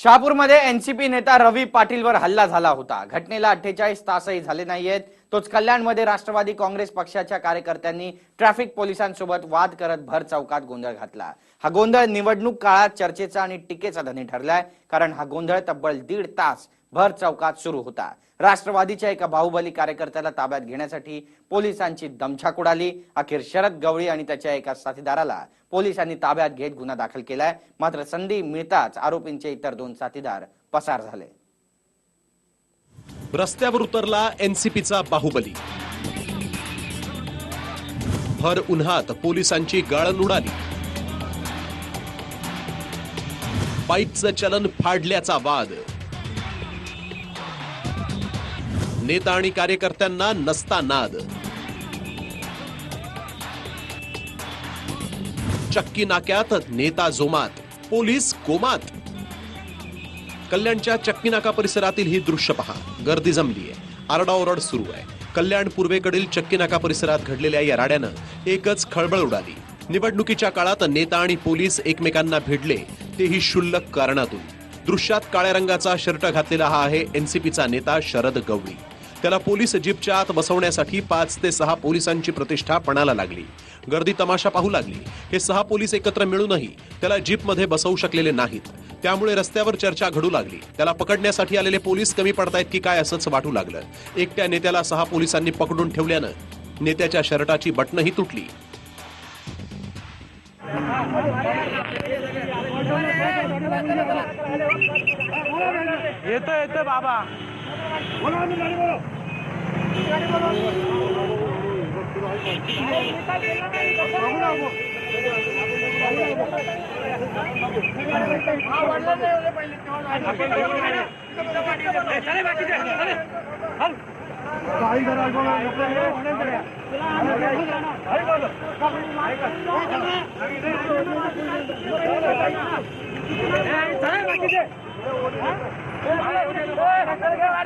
शहापूरमध्ये NCP नेता रवी पाटीलवर हल्ला झाला होता. घटनेला अठ्ठेचाळीस तासही झाले नाहीयेत. तोच कल्याणमध्ये राष्ट्रवादी काँग्रेस पक्षाच्या कार्यकर्त्यांनी ट्रॅफिक पोलिसांसोबत वाद करत भर चौकात गोंधळ घातला. हा गोंधळ निवडणूक काळात चर्चेचा आणि टीकेचा धनी ठरलाय कारण हा गोंधळ तब्बल दीड तास भर चौकात सुरू होता. राष्ट्रवादीच्या एका बाहुबली कार्यकर्त्याला ताब्यात घेण्यासाठी पोलिसांची दमछाक उडाली. अखेर शरद गवळी आणि त्याच्या एका साथीदाराला पोलिसांनी ताब्यात घेत गुन्हा दाखल केलाय. मात्र संधी मिळताच आरोपींचे इतर दोन साथीदार पसार झाले. रस्त्यावर उतरला एनसीपीचा बाहुबली. भर उन्हात पोलिसांची गाळण उडाली. बाईकचं चलन फाडल्याचा वाद. नेता आणि कार्यकर्त्यांना नसता नाद. चक्की नाक्यात नेता जोमात पोलीस कोमात. कल्याणच्या चक्कीनाका परिसरातील ही दृश्य पहा. गर्दी जमलीय आरडाओरड सुरू आहे. कल्याण पूर्वेकडील चक्कीनाका परिसरात घडलेल्या या राड्यानं एकच खळबळ उडाली. निवडणुकीच्या काळात नेता आणि पोलीस एकमेकांना भिडले तेही क्षुल्लक कारणातून. दृश्यात काळ्या रंगाचा शर्ट घातलेला हा आहे एनसीपीचा नेता शरद गवळी. त्याला पोलीस जीपच्या आत बसवण्यासाठी पाच ते सहा पोलिसांची प्रतिष्ठा पणाला लागली. गर्दी तमाशा पाहू लागली. हे सहा पोलीस एकत्र मिळूनही त्याला जीपमध्ये बसवू शकलेले नाहीत. त्यामुळे रस्त्यावर चर्चा घडू लागली. त्याला पकडण्यासाठी आलेले पोलीस कमी पडतायत की काय असंच वाटू लागलं. एकट्या नेत्याला सहा पोलिसांनी पकडून ठेवल्यानं नेत्याच्या शर्टाची बटणंही तुटली. येतो येतो बाबा.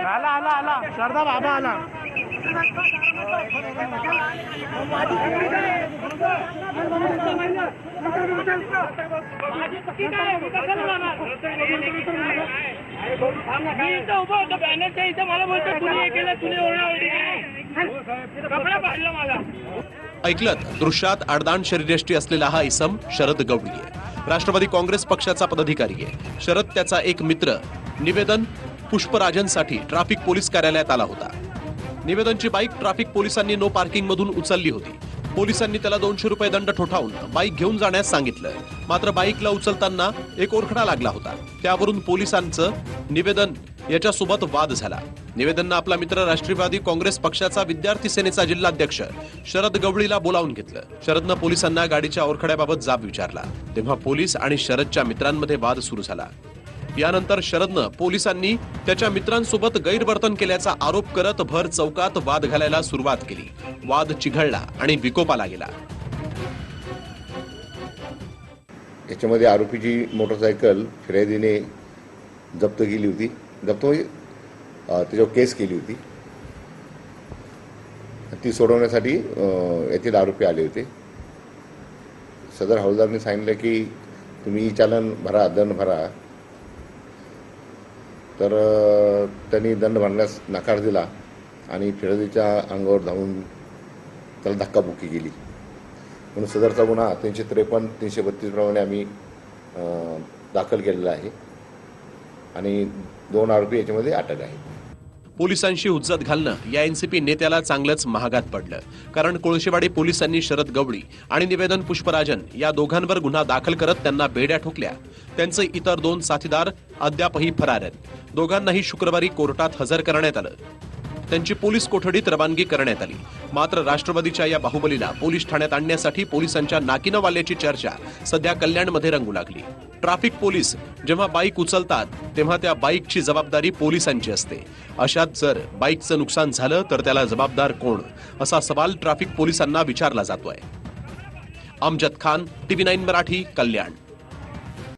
आला आला आला. शारदा बाबा आला. बॅनरच्या इथं मला बोलतो हे केलं कपडा पाडला मला ऐकलत दृश्यात अडदान शरीरयष्टी असलेला हा इसम शरद गवळी आहे राष्ट्रवादी काँग्रेस पक्षाचा पदाधिकारी आहे. शरद त्याचा एक मित्र. निवेदन पुष्पराजनसाठी ट्रॅफिक पोलीस कार्यालयात आला होता. निवेदनची बाईक ट्रॅफिक पोलिसांनी नो पार्किंग मधून उचलली होती. पोलिसांनी त्याला दोनशे रुपये दंड ठोठावून बाईक घेऊन जाण्यास सांगितलं. मात्र बाईकला उचलताना एक ओरखडा लागला होता. त्यावरून पोलिसांचं निवेदन याच्यासोबत वाद झाला. निवेदननं आपला मित्र राष्ट्रवादी काँग्रेस पक्षाचा विद्यार्थी सेनेचा जिल्हाध्यक्ष शरद गवळीला बोलावून घेतलं. शरदनं पोलिसांना गाडीच्या ओरखड्याबाबत जाब विचारला. तेव्हा पोलीस आणि शरदच्या मित्रांमध्ये वाद सुरू झाला. यानंतर शरदनं पोलिसांनी त्याच्या मित्रांसोबत गैरवर्तन केल्याचा आरोप करत भर चौकात वाद घालायला सुरुवात केली. वाद चिघळला आणि विकोपाला गेला. याच्यामध्ये आरोपीची मोटरसायकल फिर्यादीने जप्त केली होती. जप्त म्हणजे त्याच्यावर केस केली होती. ती सोडवण्यासाठी येथील आरोपी आले होते. सदर हवालदारने सांगितलं की तुम्ही चालन भरा दंड भरा. तर त्यांनी दंड भरण्यास नकार दिला आणि फिर्यादीच्या अंगावर धावून त्याला धक्काबुक्की केली. म्हणून सदरचा गुन्हा तीनशे त्रेपन्न तीनशे बत्तीसप्रमाणे आम्ही दाखल केलेला आहे. आणि दोन आरोपी याच्यामध्ये अटक आहे पोलिसांशी हुज्जत घालणं या एनसीपी नेत्याला चांगलंच महागात पडलं. कारण कोळशेवाडी पोलिसांनी शरद गवळी आणि निवेदन पुष्पराजन या दोघांवर गुन्हा दाखल करत त्यांना बेड्या ठोकल्या. त्यांचे इतर दोन साथीदार अद्यापही फरार आहेत. दोघांनाही शुक्रवारी कोर्टात हजर करण्यात आलं. त्यांची पोलीस कोठडीत रवानगी करण्यात आली. मात्र राष्ट्रवादीच्या या बाहुबलीला पोलीस ठाण्यात आणण्यासाठी पोलिसांच्या नाकीनं वाल्याची चर्चा सध्या कल्याणमध्ये रंगू लागली. ट्रॅफिक पोलीस जेव्हा बाईक उचलतात तेव्हा त्या बाईकची जबाबदारी पोलिसांची असते. अशात जर बाईकचं नुकसान झालं तर त्याला जबाबदार कोण? असा सवाल ट्रॅफिक पोलिसांना विचारला जातोय. Amjad Khan TV nine Marathi Kalyan.